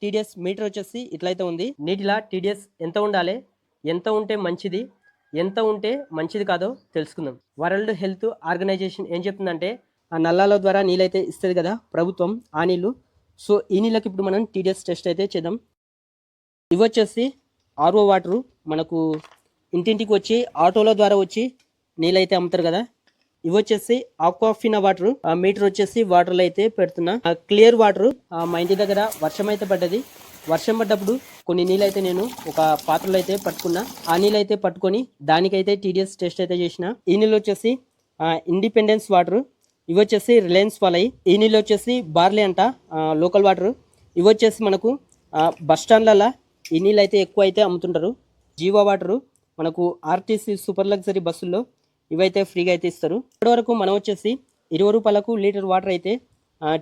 TDS metre వచ్చేసి ఇట్లయితే ఉంది. నీటిలా టీడీఎస్ ఎంత ఉండాలి? ఎంత ఉంటే మంచిది? ఎంత ఉంటే మంచిది కాదో తెలుసుకుందాం. వరల్డ్ హెల్త్ ఆర్గనైజేషన్ ఏం చెప్తుందంటే ఆ నల్లాల ద్వారా నీళ్ళైతే ఇస్తుంది కదా ప్రభుత్వం ఆ నీళ్ళు. సో ఈ నీళ్ళకి ఇప్పుడు మనం టీడీఎస్ టెస్ట్ అయితే చేద్దాం. ఇవి వచ్చేసి ఆర్ఓ వాటరు మనకు ఇంటింటికి వచ్చి ఆటోల ద్వారా వచ్చి నీళ్ళైతే అమ్ముతారు కదా. ఇవి వచ్చేసి ఆక్వాఫినా వాటర్ మీటర్ వచ్చేసి వాటర్లో అయితే పెడుతున్నా. క్లియర్ వాటర్ మా ఇంటి దగ్గర వర్షం అయితే పడ్డది. వర్షం పడ్డప్పుడు కొన్ని నీళ్ళు అయితే నేను ఒక పాత్రలో అయితే పట్టుకున్నా. ఆ నీళ్ళు అయితే పట్టుకొని దానికైతే టీడీఎస్ టెస్ట్ అయితే చేసిన. ఈ నీళ్ళు వచ్చేసి ఇండిపెండెన్స్ వాటర్ ఇవి వచ్చేసి రిలయన్స్ వాలై ఈ నీళ్ళు వచ్చేసి బార్లీ అంట లోకల్ వాటర్. ఇవి వచ్చేసి మనకు బస్ స్టాండ్లలో ఈ నీళ్ళు అయితే ఎక్కువ అయితే అమ్ముతుంటారు. జీవో వాటరు మనకు ఆర్టీసీ సూపర్ లగ్జరీ బస్సుల్లో ఇవైతే ఫ్రీగా అయితే ఇస్తారు. ఇప్పటివరకు మనం వచ్చేసి ఇరవై రూపాయలకు లీటర్ వాటర్ అయితే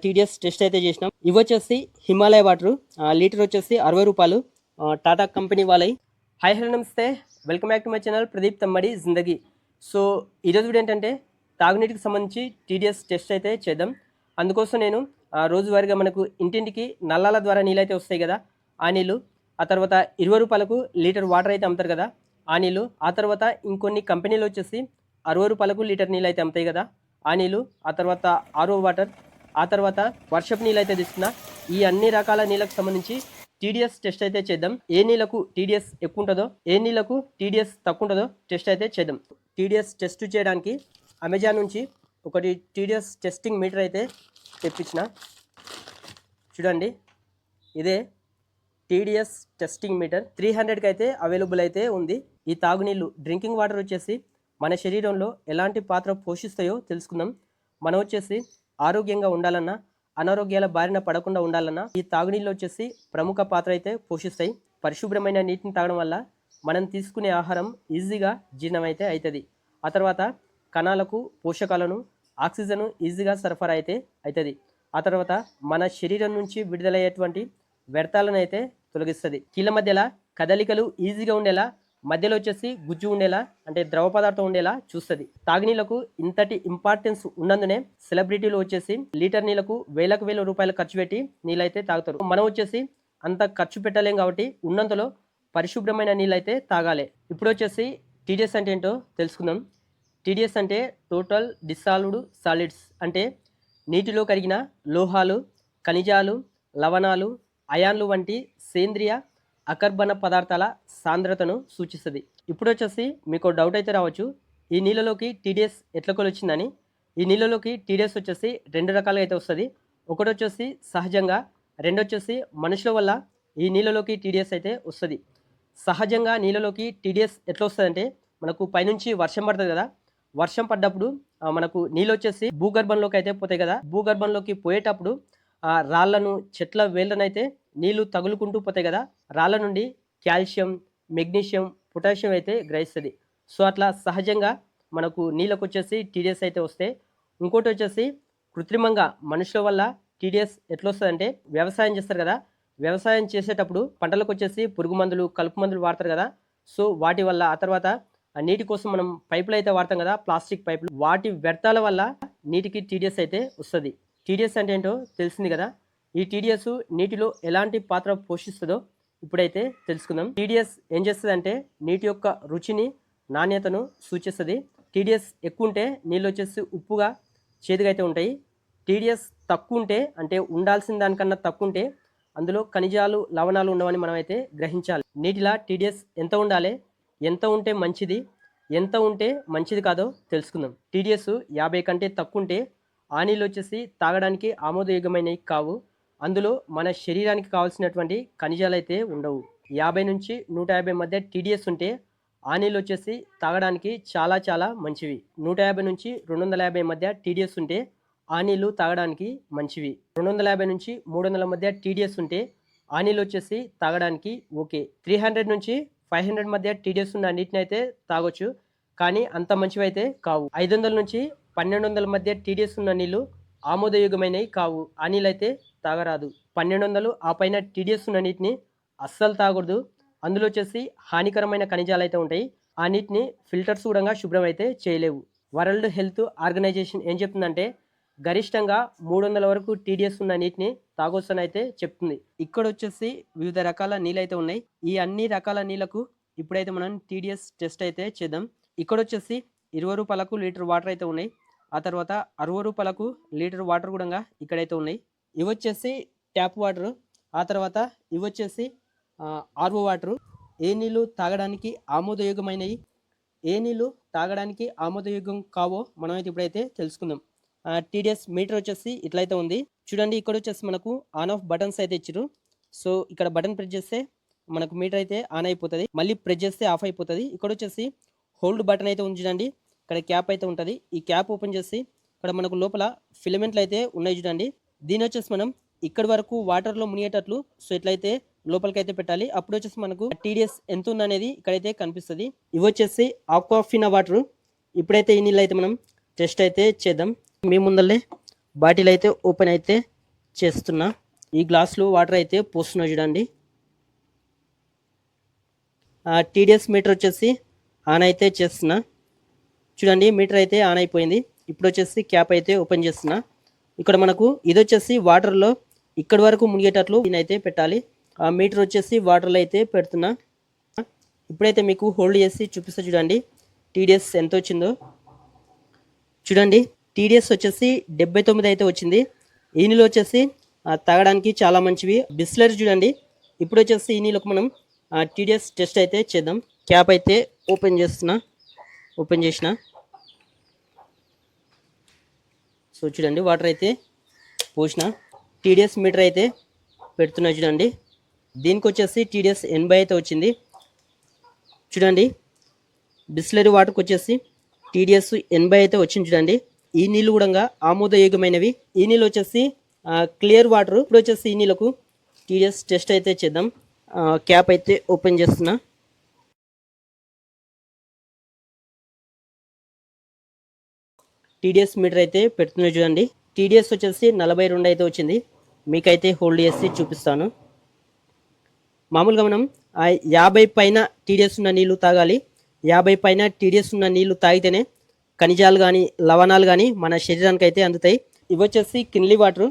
టీడీఎస్ టెస్ట్ అయితే చేసినాం. ఇవి వచ్చేసి హిమాలయ వాటర్. లీటర్ వచ్చేసి అరవై రూపాయలు. టాటా కంపెనీ వాళ్ళవి. హాయ్ హలో నమస్తే. Welcome back to my channel Pradeep Tammadi Zindagi. So ఈరోజు వీడియో ఏంటంటే తాగునీటికి సంబంధించి టీడీఎస్ టెస్ట్ అయితే చేద్దాం. అందుకోసం నేను ఆ, రోజువారీగా మనకు ఇంటింటికి నల్లాల ద్వారా నీళ్ళు అయితే వస్తాయి కదా ఆ నీళ్ళు. ఆ తర్వాత ఇరవై రూపాయలకు లీటర్ వాటర్ అయితే అమ్ముతారు కదా ఆ నీళ్ళు. ఆ తర్వాత ఇంకొన్ని కంపెనీలు వచ్చేసి అరవై రూపాయలకు లీటర్ నీళ్ళు అయితే అమ్ముతాయి కదా? ఆ నీళ్ళు ఆ తర్వాత ఆరో వాటర్ ఆ తర్వాత వర్షపు నీళ్ళు అయితే తీసుకున్నా ఈ అన్ని రకాల నీళ్ళకు సంబంధించి టీడీఎస్ టెస్ట్ అయితే చేద్దాం. ఏ నీళ్ళకు టీడీఎస్ ఎక్కువ ఉంటుందో ఏ నీళ్ళకు టీడీఎస్ తక్కువ ఉంటుందో టెస్ట్ అయితే చేద్దాం. టీడీఎస్ టెస్ట్ చేయడానికి అమెజాన్ నుంచి ఒకటి టీడీఎస్ టెస్టింగ్ మీటర్ అయితే తెప్పించిన. చూడండి ఇదే టీడీఎస్ టెస్టింగ్ మీటర్. త్రీ హండ్రెడ్కి అయితే అవైలబుల్ అయితే ఉంది. ఈ తాగునీళ్ళు డ్రింకింగ్ వాటర్ వచ్చేసి మన శరీరంలో ఎలాంటి పాత్ర పోషిస్తాయో తెలుసుకుందాం. మనం వచ్చేసి ఆరోగ్యంగా ఉండాలన్నా అనారోగ్యాల బారిన పడకుండా ఉండాలన్నా ఈ తాగునీళ్ళు వచ్చేసి ప్రముఖ పాత్ర అయితే పోషిస్తాయి. పరిశుభ్రమైన నీటిని తాగడం వల్ల మనం తీసుకునే ఆహారం ఈజీగా జీర్ణమైతే అవుతుంది ఆ తర్వాత కణాలకు పోషకాలను ఆక్సిజన్ ఈజీగా సరఫరా అయితే అవుతుంది ఆ తర్వాత మన శరీరం నుంచి విడుదలయ్యేటువంటి వ్యర్థాలను అయితే తొలగిస్తుంది. కీళ్ళ మధ్యలో కదలికలు ఈజీగా ఉండేలా మధ్యలో వచ్చేసి గుజ్జు ఉండేలా అంటే ద్రవ పదార్థం ఉండేలా చూస్తుంది. తాగునీళ్ళకు ఇంతటి ఇంపార్టెన్స్ ఉన్నందునే సెలబ్రిటీలు వచ్చేసి లీటర్ నీళ్ళకు వేలకు వేల రూపాయలు ఖర్చు పెట్టి నీళ్ళైతే తాగుతారు. మనం వచ్చేసి అంత ఖర్చు పెట్టలేం కాబట్టి ఉన్నంతలో పరిశుభ్రమైన నీళ్ళైతే తాగాలి. ఇప్పుడు వచ్చేసి టీడీఎస్ అంటే ఏంటో తెలుసుకుందాం. టీడీఎస్ అంటే టోటల్ డిసాల్వ్డ్ సాలిడ్స్ అంటే నీటిలో కరిగిన లోహాలు ఖనిజాలు లవణాలు అయాన్లు వంటి సేంద్రియ అకర్బన పదార్థాల సాంద్రతను సూచిస్తుంది. ఇప్పుడు వచ్చేసి మీకు డౌట్ అయితే రావచ్చు. ఈ నీళ్ళలోకి టీడీఎస్ ఎట్ల కొలిచిందని ఈ నీళ్ళలోకి టీడీఎస్ వచ్చేసి రెండు రకాలుగా అయితే వస్తుంది. ఒకటి వచ్చేసి సహజంగా రెండు వచ్చేసి మనుషుల వల్ల ఈ నీళ్ళలోకి టీడీఎస్ అయితే వస్తుంది. సహజంగా నీళ్ళలోకి టీడీఎస్ ఎట్లా వస్తుందంటే మనకు పైనుంచి వర్షం పడుతుంది కదా? వర్షం పడ్డప్పుడు ఆ, మనకు నీళ్ళు వచ్చేసి భూగర్భంలోకి అయితే పోతాయి కదా? భూగర్భంలోకి పోయేటప్పుడు ఆ రాళ్ళను చెట్ల వేళ్ళను అయితే నీళ్ళు తగులుకుంటూ పోతాయి కదా రాళ్ళ నుండి కాల్షియం మెగ్నీషియం పొటాషియం అయితే గ్రహిస్తుంది. సో అట్లా సహజంగా మనకు నీళ్ళకు వచ్చేసి టీడీఎస్ అయితే వస్తే ఇంకోటి వచ్చేసి కృత్రిమంగా మనుషుల వల్ల టీడీఎస్ ఎట్లా వస్తుందంటే వ్యవసాయం చేస్తారు కదా వ్యవసాయం చేసేటప్పుడు పంటలకు వచ్చేసి పురుగు మందులు కలుపు మందులు వాడతారు కదా సో వాటి వల్ల ఆ తర్వాత ఆ నీటి కోసం మనం పైపులు అయితే వాడతాం కదా ప్లాస్టిక్ పైపులు వాటి వ్యర్థాల వల్ల నీటికి టీడీఎస్ అయితే వస్తుంది. టీడీఎస్ అంటే ఏంటో తెలిసింది కదా ఈ టీడీఎస్ నీటిలో ఎలాంటి పాత్ర పోషిస్తుందో ఇప్పుడైతే తెలుసుకుందాం. టీడీఎస్ ఏం చేస్తుంది అంటే నీటి యొక్క రుచిని నాణ్యతను సూచిస్తుంది. టీడీఎస్ ఎక్కువ ఉంటే నీళ్ళు వచ్చేసి ఉప్పుగా చేదుగా అయితే ఉంటాయి. టీడీఎస్ తక్కువ ఉంటే అంటే ఉండాల్సిన దానికన్నా తక్కువ ఉంటే అందులో ఖనిజాలు లవణాలు ఉండవని మనం అయితే గ్రహించాలి. నీటిలా టీడీఎస్ ఎంత ఉండాలి ఎంత ఉంటే మంచిది ఎంత ఉంటే మంచిది కాదో తెలుసుకుందాం. టీడీఎస్ యాభై కంటే తక్కువ ఉంటే ఆ నీళ్ళు వచ్చేసి తాగడానికి ఆమోదయోగ్యమైనవి కావు. అందులో మన శరీరానికి కావాల్సినటువంటి ఖనిజాలు అయితే ఉండవు. యాభై నుంచి నూట యాభై మధ్య టీడీఎస్ ఉంటే ఆ నీళ్ళు వచ్చేసి తాగడానికి చాలా చాలా మంచివి. నూట యాభై నుంచి రెండు వందల యాభై మధ్య టీడీఎస్ ఉంటే ఆ నీళ్ళు తాగడానికి మంచివి. రెండు వందల యాభై నుంచి మూడు వందల మధ్య టీడీఎస్ ఉంటే ఆ నీళ్ళు వచ్చేసి తాగడానికి ఓకే. త్రీ హండ్రెడ్ నుంచి ఫైవ్ హండ్రెడ్ మధ్య టీడీఎస్ ఉన్న నీటిని అయితే తాగొచ్చు. కానీ అంత మంచివి అయితే కావు. ఐదు వందల నుంచి పన్నెండు వందల మధ్య టీడీఎస్ ఉన్న నీళ్ళు ఆమోదయోగ్యమైనవి కావు. ఆ తాగరాదు. పన్నెండు వందలు ఆ పైన టీడీఎస్ ఉన్న నీటిని అస్సలు తాగకూడదు అందులో వచ్చేసి హానికరమైన ఖనిజాలు అయితే ఉంటాయి. ఆ నీటిని ఫిల్టర్స్ కూడా శుభ్రం అయితే చేయలేవు. వరల్డ్ హెల్త్ ఆర్గనైజేషన్ ఏం చెప్తుందంటే గరిష్టంగా మూడు వందల వరకు టీడీఎస్ ఉన్న నీటిని తాగొచ్చని అయితే చెప్తుంది. ఇక్కడ వచ్చేసి వివిధ రకాల నీళ్ళు అయితే ఉన్నాయి. ఈ అన్ని రకాల నీళ్ళకు ఇప్పుడైతే మనం టీడీఎస్ టెస్ట్ అయితే చేద్దాం. ఇక్కడ వచ్చేసి ఇరవై రూపాయలకు లీటర్ వాటర్ అయితే ఉన్నాయి. ఆ తర్వాత అరవై రూపాయలకు లీటర్ వాటర్ కూడా ఇక్కడైతే ఉన్నాయి. ఇవి వచ్చేసి ట్యాప్ వాటర్. ఆ తర్వాత ఇవి వచ్చేసి ఆర్వో వాటర్. ఏ నీళ్ళు తాగడానికి ఆమోదయోగ్యమైనవి ఏ నీళ్ళు తాగడానికి ఆమోదయోగ్యం కావో మనమైతే ఇప్పుడైతే తెలుసుకుందాం. టీడీఎస్ మీటర్ వచ్చేసి ఇట్లయితే ఉంది. చూడండి ఇక్కడ వచ్చేసి మనకు ఆన్ ఆఫ్ బటన్స్ అయితే ఇచ్చారు సో ఇక్కడ బటన్ ప్రెస్ చేస్తే మనకు మీటర్ అయితే ఆన్ అయిపోతుంది. మళ్ళీ ప్రెస్ చేస్తే ఆఫ్ అయిపోతుంది. ఇక్కడ వచ్చేసి హోల్డ్ బటన్ అయితే ఉంది చూడండి. ఇక్కడ క్యాప్ అయితే ఉంటుంది. ఈ క్యాప్ ఓపెన్ చేసి ఇక్కడ మనకు లోపల ఫిలమెంట్లు అయితే ఉన్నాయి చూడండి. దీని వచ్చేసి మనం ఇక్కడ వరకు వాటర్లో మునిగేటట్లు సో ఇట్లయితే లోపలికైతే పెట్టాలి. అప్పుడు వచ్చేసి మనకు టీడీఎస్ ఎంత ఉందనేది ఇక్కడైతే కనిపిస్తుంది. ఇవి వచ్చేసి ఆక్వాఫినా వాటర్. ఇప్పుడైతే ఈ నీళ్ళు అయితే మనం టెస్ట్ అయితే చేద్దాం. మీ ముందల్లే బాటిల్ అయితే ఓపెన్ అయితే చేస్తున్నా. ఈ గ్లాసులో వాటర్ అయితే పోస్తున్నా చూడండి. టీడీఎస్ మీటర్ వచ్చేసి ఆన్ అయితే చేస్తున్నా. చూడండి మీటర్ అయితే ఆన్ అయిపోయింది. ఇప్పుడు వచ్చేసి క్యాప్ అయితే ఓపెన్ చేస్తున్నా. ఇక్కడ మనకు ఇది వచ్చేసి వాటర్లో ఇక్కడి వరకు మునిగేటట్లు దీనైతే పెట్టాలి. ఆ మీటర్ వచ్చేసి వాటర్లో అయితే పెడుతున్నా. ఇప్పుడైతే మీకు హోల్డ్ చేసి చూపిస్తా చూడండి. టీడీఎస్ ఎంత వచ్చిందో. చూడండి టీడీఎస్ వచ్చేసి డెబ్బై తొమ్మిది అయితే వచ్చింది. ఈ నీళ్ళు వచ్చేసి తాగడానికి చాలా మంచివి. బిస్లరీ చూడండి. ఇప్పుడు వచ్చేసి ఈ నీళ్ళకు మనం టీడీఎస్ టెస్ట్ అయితే చేద్దాం. క్యాప్ అయితే ఓపెన్ చేస్తున్నా. ఓపెన్ చేసిన. సో చూడండి వాటర్ అయితే పోసిన. టీడీఎస్ మీటర్ అయితే పెడుతున్నా చూడండి. దీనికి వచ్చేసి టీడీఎస్ ఎనభై అయితే వచ్చింది. చూడండి బిస్లరీ వాటర్కి వచ్చేసి టీడీఎస్ ఎనభై అయితే వచ్చింది చూడండి. ఈ నీళ్ళు కూడా ఆమోదయోగ్యమైనవి. ఈ నీళ్ళు వచ్చేసి క్లియర్ వాటర్ ఇప్పుడు వచ్చేసి ఈ నీళ్ళకు టీడీఎస్ టెస్ట్ అయితే చేద్దాం. క్యాప్ అయితే ఓపెన్ చేస్తున్నా. టీడీఎస్ మీటర్ అయితే పెడుతున్నా చూడండి. టీడీఎస్ వచ్చేసి నలభై రెండు అయితే వచ్చింది. మీకైతే హోల్డ్ చేసి చూపిస్తాను. మామూలుగా మనం యాభై పైన టీడీఎస్ ఉన్న నీళ్ళు తాగాలి. యాభై పైన టీడీఎస్ ఉన్న నీళ్ళు తాగితేనే ఖనిజాలు కానీ లవణాలు కానీ మన శరీరానికి అయితే అందుతాయి. ఇవి వచ్చేసి కిన్లీ వాటర్.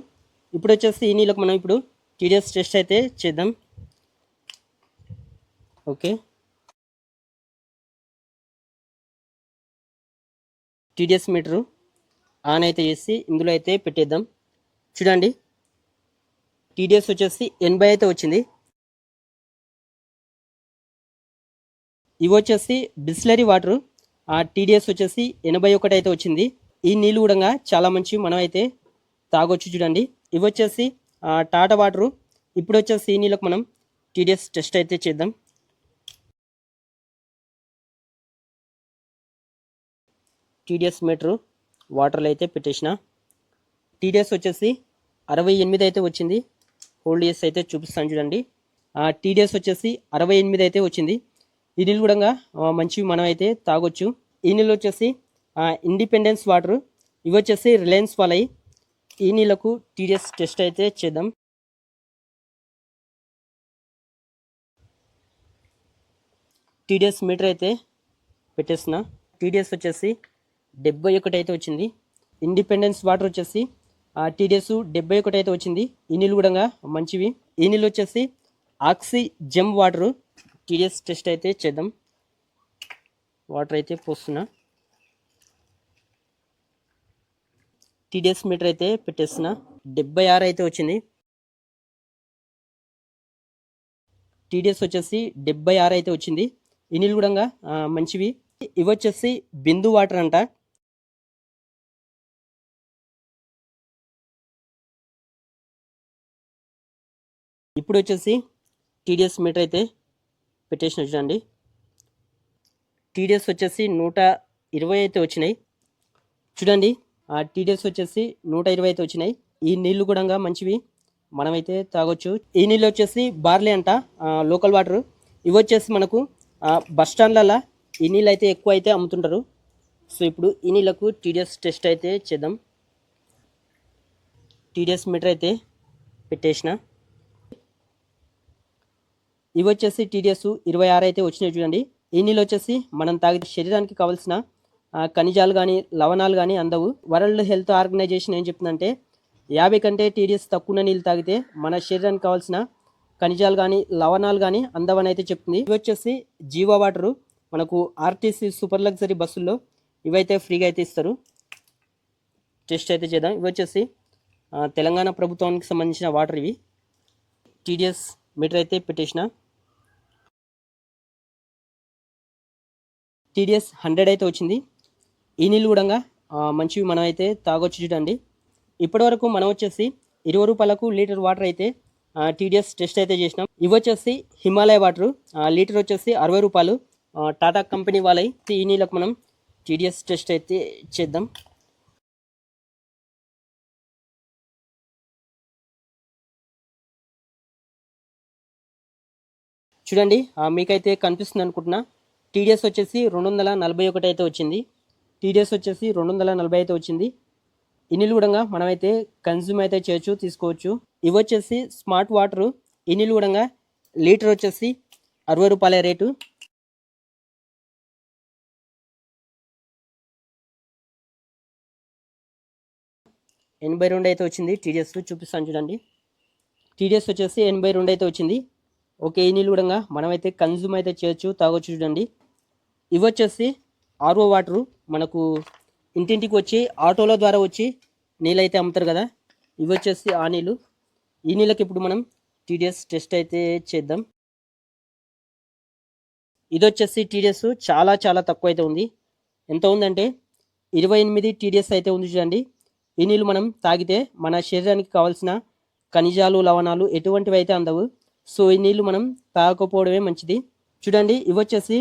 ఇప్పుడు వచ్చేసి ఈ నీళ్ళకు మనం ఇప్పుడు టీడీఎస్ టెస్ట్ అయితే చేద్దాం. ఓకే. టీడీఎస్ మీటరు ఆన్ అయితే చేసి ఇందులో అయితే పెట్టేద్దాం. చూడండి. టీడీఎస్ వచ్చేసి ఎనభై అయితే వచ్చింది. ఇవి వచ్చేసి బిస్లరీ వాటర్. ఆ టీడీఎస్ వచ్చేసి ఎనభై ఒకటి అయితే వచ్చింది. ఈ నీళ్ళు కూడా చాలా మంచి మనం అయితే తాగొచ్చు చూడండి. ఇవి వచ్చేసి ఆ, టాటా వాటరు. ఇప్పుడు వచ్చేసి ఈ నీళ్ళకు మనం టీడీఎస్ టెస్ట్ అయితే చేద్దాం. TDS meter. వాటర్లో అయితే పెట్టేసిన. టీడీఎస్ వచ్చేసి అరవై ఎనిమిది అయితే వచ్చింది. హోల్డ్ చేసి అయితే చూపిస్తాను చూడండి. టీడీఎస్ వచ్చేసి అరవై ఎనిమిది అయితే వచ్చింది. ఈ నీళ్ళు కూడా మంచివి మనం అయితే తాగొచ్చు. ఈ నీళ్ళు వచ్చేసి ఇండిపెండెన్స్ వాటర్ ఇవి వచ్చేసి రిలయన్స్ వాళ్ళయి ఈ నీళ్ళకు టీడీఎస్ టెస్ట్ అయితే చేద్దాం. టీడీఎస్ మీటర్ అయితే పెట్టేసిన. టీడీఎస్ వచ్చేసి డెబ్బై ఒకటి అయితే వచ్చింది. ఇండిపెండెన్స్ వాటర్ వచ్చేసి టీడీఎస్ డెబ్బై ఒకటి అయితే వచ్చింది. ఈ నీళ్ళు కూడా మంచివి. ఈ నీళ్ళు వచ్చేసి oxygen water TDS test అయితే చేద్దాం. వాటర్ అయితే పోస్తున్నా. టీడీఎస్ మీటర్ అయితే పెట్టేస్తున్నా. డెబ్బై ఆరు అయితే వచ్చింది. టీడీఎస్ వచ్చేసి డెబ్బై ఆరు అయితే వచ్చింది. ఈ నీళ్ళు కూడా మంచివి. ఇవి వచ్చేసి బిందు వాటర్ అంట. ఇప్పుడు వచ్చేసి టీడీఎస్ మీటర్ అయితే పెట్టేసిన చూడండి. టీడీఎస్ వచ్చేసి నూట ఇరవై అయితే వచ్చినాయి. చూడండి ఆ టీడీఎస్ వచ్చేసి నూట ఇరవై అయితే వచ్చినాయి. ఈ నీళ్ళు కూడా మంచివి. మనమైతే తాగొచ్చు. ఈ నీళ్ళు వచ్చేసి బార్లీ అంట లోకల్ వాటర్. ఇవి వచ్చేసి మనకు బస్ స్టాండ్లలో ఈ నీళ్ళు అయితే ఎక్కువ అయితే అమ్ముతుంటారు. సో ఇప్పుడు ఈ నీళ్ళకు టీడీఎస్ టెస్ట్ అయితే చేద్దాం. టీడీఎస్ మీటర్ అయితే పెట్టేసిన. ఇవి వచ్చేసి టీడీఎస్ ఇరవై ఆరు అయితే వచ్చినాయి చూడండి. ఈ నీళ్ళు వచ్చేసి మనం తాగితే శరీరానికి కావాల్సిన ఖనిజాలు కానీ లవణాలు కానీ అందవు. వరల్డ్ హెల్త్ ఆర్గనైజేషన్ ఏం చెప్తుందంటే యాభై కంటే టీడీఎస్ తక్కువ నీళ్ళు తాగితే మన శరీరానికి కావాల్సిన ఖనిజాలు కానీ లవణాలు కానీ అందవని అయితే చెప్తుంది. ఇవి వచ్చేసి జీవా వాటరు మనకు ఆర్టీసీ సూపర్ లగ్జరీ బస్సుల్లో ఇవైతే ఫ్రీగా అయితే ఇస్తారు. టెస్ట్ అయితే చేద్దాం. ఇవి వచ్చేసి తెలంగాణ ప్రభుత్వానికి సంబంధించిన వాటర్ ఇవి. టీడీఎస్ మీటర్ అయితే పెట్టేసిన టీడీఎస్ హండ్రెడ్ అయితే వచ్చింది. ఈ నీళ్ళు కూడా మంచివి మనం అయితే తాగొచ్చు చూడండి. ఇప్పటివరకు మనం వచ్చేసి ఇరవై రూపాయలకు లీటర్ వాటర్ అయితే టీడీఎస్ టెస్ట్ అయితే చేసినాం. ఇవి వచ్చేసి హిమాలయ వాటర్. లీటర్ వచ్చేసి అరవై రూపాయలు. టాటా కంపెనీ వాళ్ళై ఈ నీళ్ళకు మనం టీడీఎస్ టెస్ట్ అయితే చేద్దాం. చూడండి మీకైతే కనిపిస్తుంది అనుకుంటున్నా. టీడీఎస్ వచ్చేసి రెండు వందల నలభై ఒకటి అయితే వచ్చింది. టీడీఎస్ వచ్చేసి రెండు వందల నలభై అయితే వచ్చింది. ఇనిల్ కూడా మనమైతే కన్జ్యూమ్ అయితే చేయొచ్చు తీసుకోవచ్చు. ఇవి వచ్చేసి స్మార్ట్ వాటరు. ఇనిల్ కూడా లీటర్ వచ్చేసి అరవై రూపాయల రేటు. ఎనభై రెండు అయితే వచ్చింది. టీడీఎస్ చూపిస్తాను చూడండి. టీడీఎస్ వచ్చేసి ఎనభై రెండు అయితే వచ్చింది. ఓకే ఈ నీళ్ళు కూడా మనమైతే కన్జ్యూమ్ అయితే చేయొచ్చు తాగొచ్చు చూడండి. ఇవి వచ్చేసి ఆర్ఓ వాటరు మనకు ఇంటింటికి వచ్చి ఆటోల ద్వారా వచ్చి నీళ్ళు అయితే అమ్ముతారు కదా. ఇవి వచ్చేసి ఆ నీళ్ళు. ఈ నీళ్ళకి ఇప్పుడు మనం టీడీఎస్ టెస్ట్ అయితే చేద్దాం. ఇది వచ్చేసి టీడీఎస్ చాలా చాలా తక్కువ అయితే ఉంది. ఎంత ఉందంటే ఇరవై ఎనిమిది టీడీఎస్ అయితే ఉంది చూడండి. ఈ నీళ్ళు మనం తాగితే మన శరీరానికి కావాల్సిన ఖనిజాలు లవణాలు ఎటువంటివి అయితే అందవు. సో ఈ నీళ్ళు మనం తాగకపోవడమే మంచిది. చూడండి ఇవి వచ్చేసి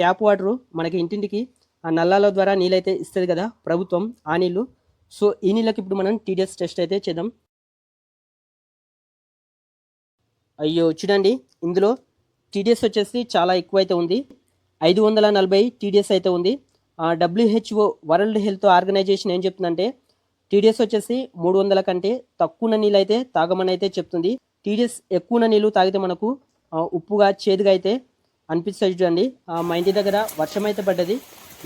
ట్యాప్ వాటరు మనకి ఇంటింటికి ఆ నల్లాల ద్వారా నీళ్ళైతే ఇస్తుంది కదా ప్రభుత్వం ఆ నీళ్ళు సో ఈ నీళ్ళకి ఇప్పుడు మనం టీడీఎస్ టెస్ట్ అయితే చేద్దాం. అయ్యో చూడండి ఇందులో టీడీఎస్ వచ్చేసి చాలా ఎక్కువ అయితే ఉంది. ఐదు వందల నలభై టీడీఎస్ అయితే ఉంది. డబ్ల్యూహెచ్ఓ వరల్డ్ హెల్త్ ఆర్గనైజేషన్ ఏం చెప్తుందంటే టీడీఎస్ వచ్చేసి మూడు వందల కంటే తక్కువ నీళ్ళు అయితే తాగమని అయితే చెప్తుంది. టీడీఎస్ ఎక్కువ నీళ్ళు తాగితే మనకు ఉప్పుగా చేదుగా అయితే అనిపిస్తుంది చూడండి. మా ఇంటి దగ్గర వర్షం అయితే పడ్డది.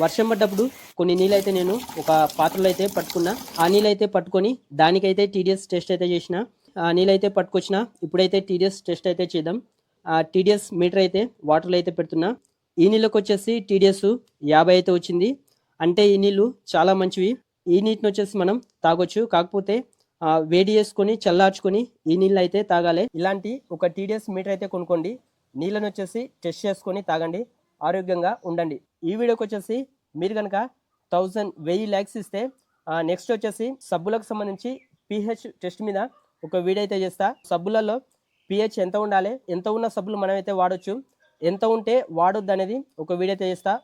వర్షం పడ్డప్పుడు కొన్ని నీళ్ళు అయితే నేను ఒక పాత్రలో అయితే పట్టుకున్నా. ఆ నీళ్ళు అయితే పట్టుకొని దానికైతే టీడీఎస్ టెస్ట్ అయితే చేసిన. ఆ నీళ్ళు అయితే పట్టుకొచ్చిన. ఇప్పుడైతే టీడీఎస్ టెస్ట్ అయితే చేద్దాం. ఆ టీడీఎస్ మీటర్ అయితే వాటర్లో అయితే పెడుతున్నా. ఈ నీళ్ళకి వచ్చేసి టీడీఎస్ యాభై అయితే వచ్చింది. అంటే ఈ నీళ్ళు చాలా మంచివి. ఈ నీటిని వచ్చేసి మనం తాగొచ్చు. కాకపోతే వేడి చేసుకొని చల్లార్చుకొని ఈ నీళ్ళు అయితే తాగాలి. ఇలాంటి ఒక టీడీఎస్ మీటర్ అయితే కొనుక్కోండి. నీళ్ళని వచ్చేసి టెస్ట్ చేసుకొని తాగండి. ఆరోగ్యంగా ఉండండి. ఈ వీడియోకి వచ్చేసి మీరు కనుక థౌజండ్ వెయ్యి ల్యాక్స్ ఇస్తే నెక్స్ట్ వచ్చేసి సబ్బులకు సంబంధించి పిహెచ్ టెస్ట్ మీద ఒక వీడియో అయితే చేస్తా. సబ్బులలో పిహెచ్ ఎంత ఉండాలి? ఎంత ఉన్న సబ్బులు మనమైతే వాడొచ్చు? ఎంత ఉంటే వాడొద్దు అనేది ఒక వీడియో అయితే చేస్తా.